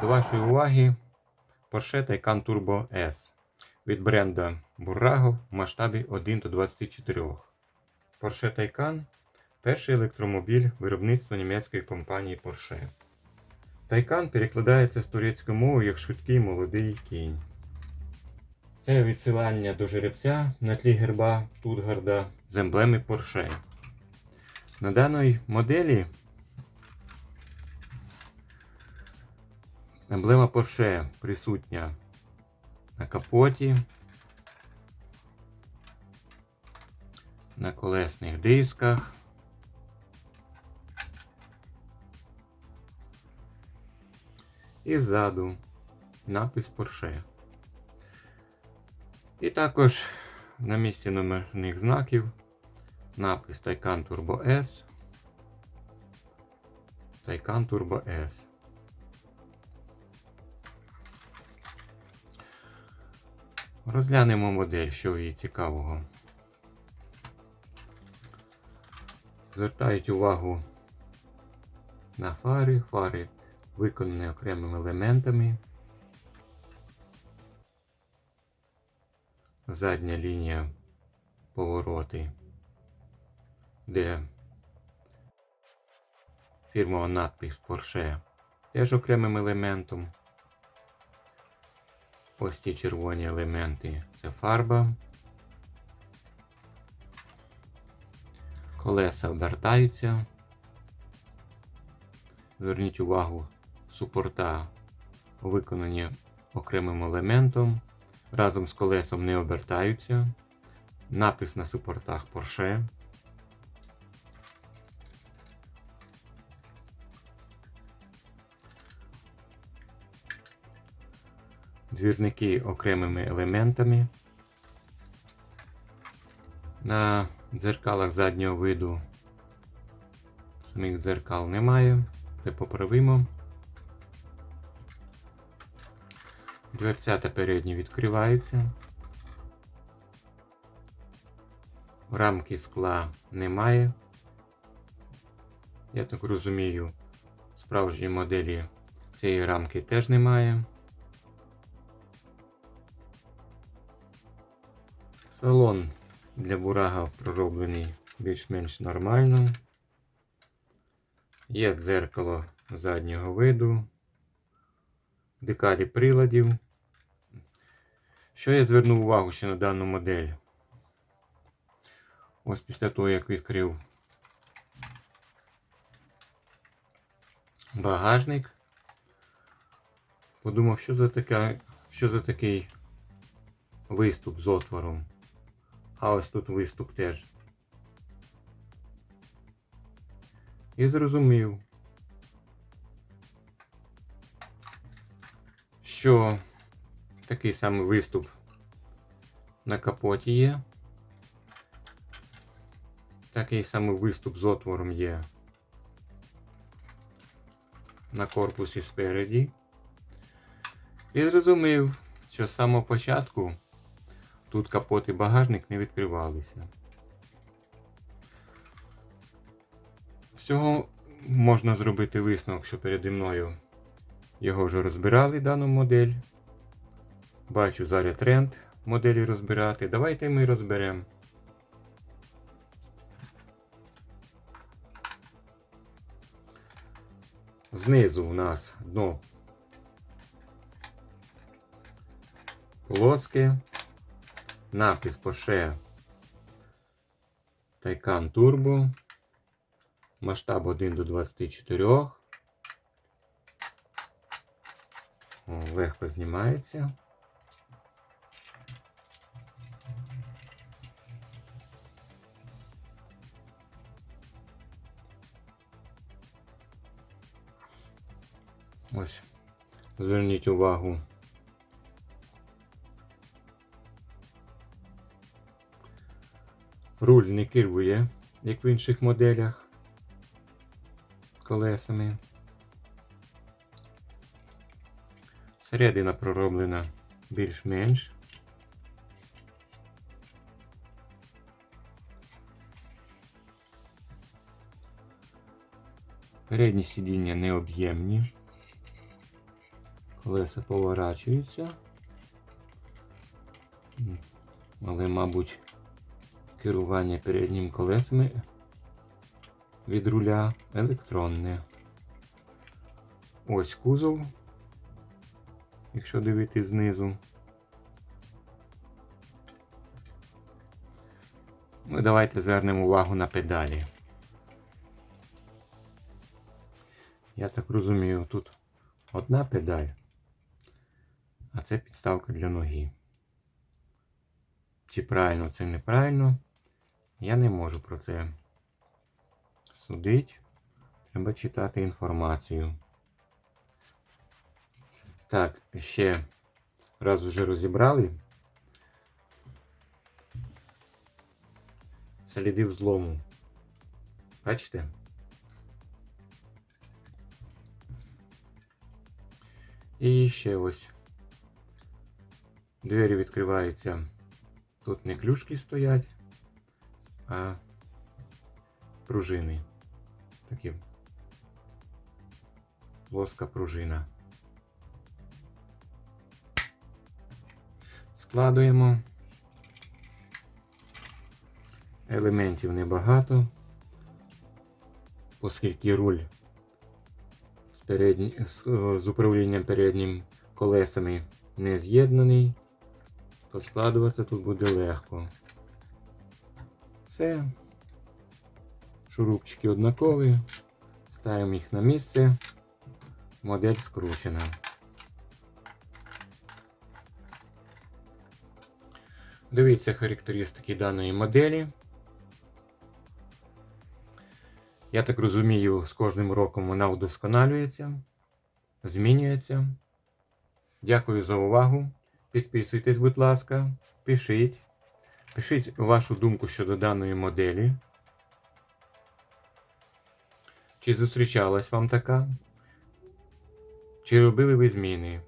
До вашої уваги Porsche Taycan Turbo S від бренда Burrago в масштабі 1 до 24. Porsche Taycan перший електромобіль виробництва німецької компанії Porsche. Taycan перекладається з турецької мови як швидкий молодий кінь. Це відсилання до жеребця на тлі герба Штутгарда з емблеми Porsche. На даній моделі Емблема Porsche присутня на капоті, на колесних дисках. І ззаду напис Porsche. І також на місці номерних знаків напис Taycan Turbo S. Taycan Turbo S. Розглянемо модель, що її цікавого. Звертають увагу на фари. Фари виконані окремими елементами. Задня лінія повороти, де фірмова надпис Porsche теж окремим елементом. Ось ці червоні елементи це фарба. Колеса обертаються. Зверніть увагу, супорта виконані окремим елементом. Разом з колесом не обертаються. Напис на супортах Porsche. Двірники окремими елементами. На дзеркалах заднього виду самих дзеркал немає. Це поправимо. Дверцята передні відкриваються. Рамки скла немає. Я так розумію, в справжній моделі цієї рамки теж немає. Салон для бурага пророблений більш-менш нормально. Є дзеркало заднього виду, декалі приладів. Що я звернув увагу ще на дану модель? Ось після того, як відкрив багажник, подумав, що за, така, що за такий виступ з отвором. А ось тут виступ теж. І зрозумів, що такий самий виступ на капоті є. Такий самий виступ з отвором є на корпусі спереді. І зрозумів, що з самого початку Тут капот і багажник не відкривалися. З цього можна зробити висновок, що переді мною його вже розбирали дану модель. Бачу зараз тренд моделі розбирати. Давайте ми розберемо. Знизу у нас дно плоске. Напис Porsche Taycan Turbo. Масштаб 1 до 24. О, легко знімається. Ось, зверніть увагу. Руль не керує, як в інших моделях колесами. Середина пророблена більш-менш. Передні сидіння необ'ємні. Колеса поворачуються. Але, мабуть, керування переднім колесами від руля електронне. Ось кузов, якщо дивитись знизу. Ну, давайте звернемо увагу на педалі. Я так розумію, тут одна педаль, а це підставка для ноги. Чи правильно це неправильно, я не можу про це судити. Треба читати інформацію. Так, ще раз вже розібрали. Сліди взлому. Бачите? І ще ось. Двері відкриваються. Тут не клюшки стоять, а пружини. Такі плоска пружина. Складуємо. Елементів небагато, оскільки руль з, передні, з, з управлінням переднім колесами не з'єднаний, то складуватися тут буде легко. Все. Шурупчики однакові. Ставимо їх на місце. Модель скручена. Дивіться характеристики даної моделі. Я так розумію, з кожним роком вона удосконалюється, змінюється. Дякую за увагу. Підписуйтесь, будь ласка, пишіть. Пишіть вашу думку щодо даної моделі. Чи зустрічалась вам така? Чи робили ви зміни